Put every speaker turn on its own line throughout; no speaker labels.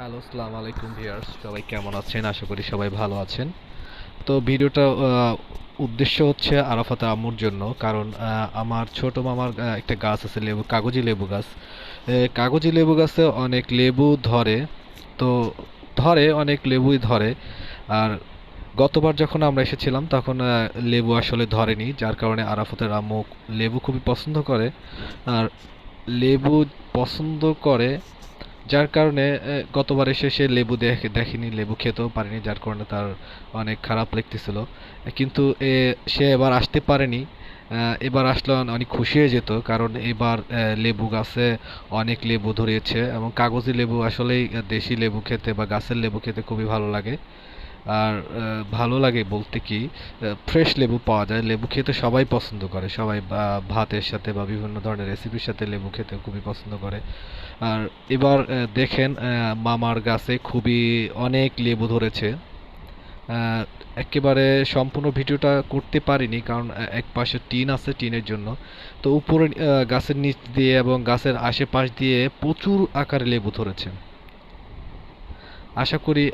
Hello আসসালামু আলাইকুম viewers. সবাই কেমন আছেন? আশা করি সবাই ভালো আছেন। তো ভিডিওটা উদ্দেশ্য হচ্ছে আরাফাত আম্মুর জন্য। কারণ আমার ছোট মামার একটা গাছ আছে, লেবু, কাগজি লেবু গাছ। কাগজি লেবু গাছে অনেক লেবু ধরে। তো ধরে, অনেক লেবুই ধরে। আর গতবার যখন আমরা এসেছিলাম, তখন লেবু আসলে ধরেনি। যার কারণে আরাফাতের আম্মু লেবু খুবই পছন্দ করে। আর লেবু পছন্দ করে যার কারণে গতবার এসে সে লেবু দেখে, দেখেনি, লেবু খেতেও পারেনি, যার কারণে তার অনেক খারাপ লাগতেছিল। কিন্তু, এ, সে এবার আসতে পারেনি। এবার আসলে অনেক খুশি হয়ে যেত, কারণ এবার লেবু গাছে অনেক লেবু ধরিয়েছে এবং কাগজি লেবু আসলেই দেশি লেবু খেতে বা গাছের লেবু খেতে খুবই ভালো লাগে। আর ভালো লাগে বলতে কি ফ্রেশ লেবু পাওয়া যায়। লেবু খেতে সবাই পছন্দ করে। সবাই ভাতের সাথে বা বিভিন্ন ধরনের রেসিপির সাথে লেবু খেতে খুবই পছন্দ করে। আর এবার দেখেন মামার গাছে খুবই অনেক লেবু ধরেছে। একেবারে সম্পূর্ণ ভিডিওটা করতে পারিনি কারণ এক পাশে টিন আছে টিনের জন্য। তো উপরে গাছের নিচ দিয়ে এবং গাছের আশেপাশ দিয়ে প্রচুর আকারে লেবু ধরেছে। আশা করি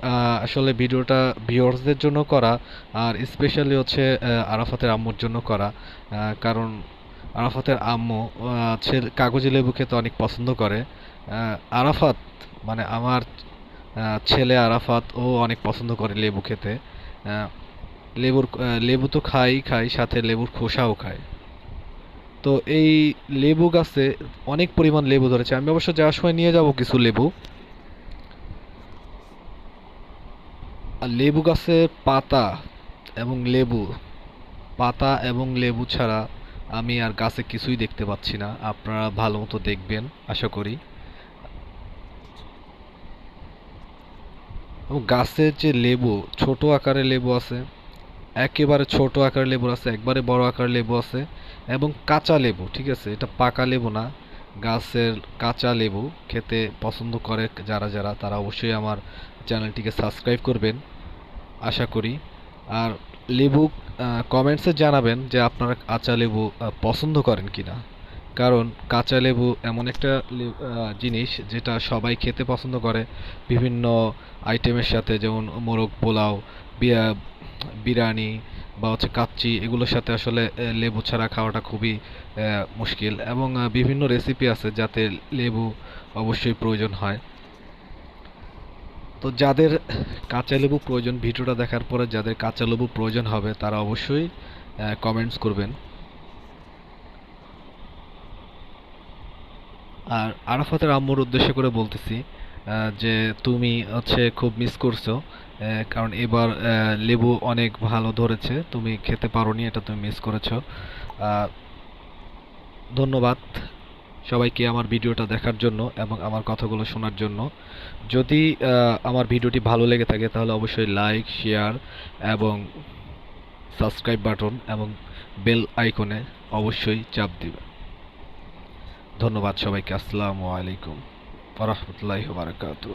আসলে ভিডিওটা ভিউয়ার্সদের জন্য করা, আর স্পেশালি হচ্ছে আরাফাতের আম্মুর জন্য করা কারণ আরাফাতের আম্মু ছেলে কাগজি লেবু খেতে অনেক পছন্দ করে। আরাফাত মানে আমার ছেলে আরাফাত, ও অনেক পছন্দ করে লেবু খেতে। লেবুর লেবু তো খাই খাই, সাথে লেবুর খোসাও খায় তো এই লেবু গাছে অনেক পরিমাণ লেবু ধরেছে। আমি অবশ্য যাওয়ার সময় নিয়ে যাব কিছু লেবু। লেবু গাছের পাতা এবং লেবু, পাতা এবং লেবু ছাড়া আমি আর গাছে কিছুই দেখতে পাচ্ছি না। আপনারা ভালো মতো দেখবেন, আশা করি। গাছের যে লেবু, ছোট আকারের লেবু আছে, একেবারে ছোট আকারের লেবু আছে, একবারে বড় আকারের লেবু আছে এবং কাঁচা লেবু, ঠিক আছে? এটা পাকা লেবু না, গাছের কাঁচা লেবু খেতে পছন্দ করে যারা যারা, তারা অবশ্যই আমার চ্যানেলটিকে সাবস্ক্রাইব করবেন। আশা করি। আর লেবু কমেন্টসে জানাবেন যে আপনারা কাঁচা লেবু পছন্দ করেন কি না কারণ কাঁচা লেবু এমন একটা জিনিস যেটা সবাই খেতে পছন্দ করে। বিভিন্ন আইটেমের সাথে যেমন মোরগ পোলাও বিরিয়ানি বা হচ্ছে কাচ্চি, এগুলোর সাথে আসলে লেবু ছাড়া খাওয়াটা খুবই মুশকিল। এবং বিভিন্ন রেসিপি আছে যাতে লেবু অবশ্যই প্রয়োজন হয়। তো যাদের কাঁচা লেবু প্রয়োজন, ভিডিওটা দেখার পরে যাদের কাঁচা লেবু প্রয়োজন হবে, তারা অবশ্যই কমেন্টস করবেন। আর আরাফাতের আম্মুর উদ্দেশ্য করে বলতেছি যে তুমি হচ্ছে খুব মিস করছ কারণ এবার লেবু অনেক ভালো ধরেছে, তুমি খেতে পারোনি, এটা তুমি মিস করেছ। ধন্যবাদ। সবাইকে আমার ভিডিওটা দেখার জন্য এবং আমার কথাগুলো শোনার জন্য। যদি আমার ভিডিওটি ভালো লেগে থাকে, তাহলে অবশ্যই লাইক, শেয়ার এবং সাবস্ক্রাইব বাটন এবং বেল আইকনে অবশ্যই চাপ দিবে। ধন্যবাদ সবাইকে। আসসালামু আলাইকুম। রহমতুল্লাহ বারাকাতুহ।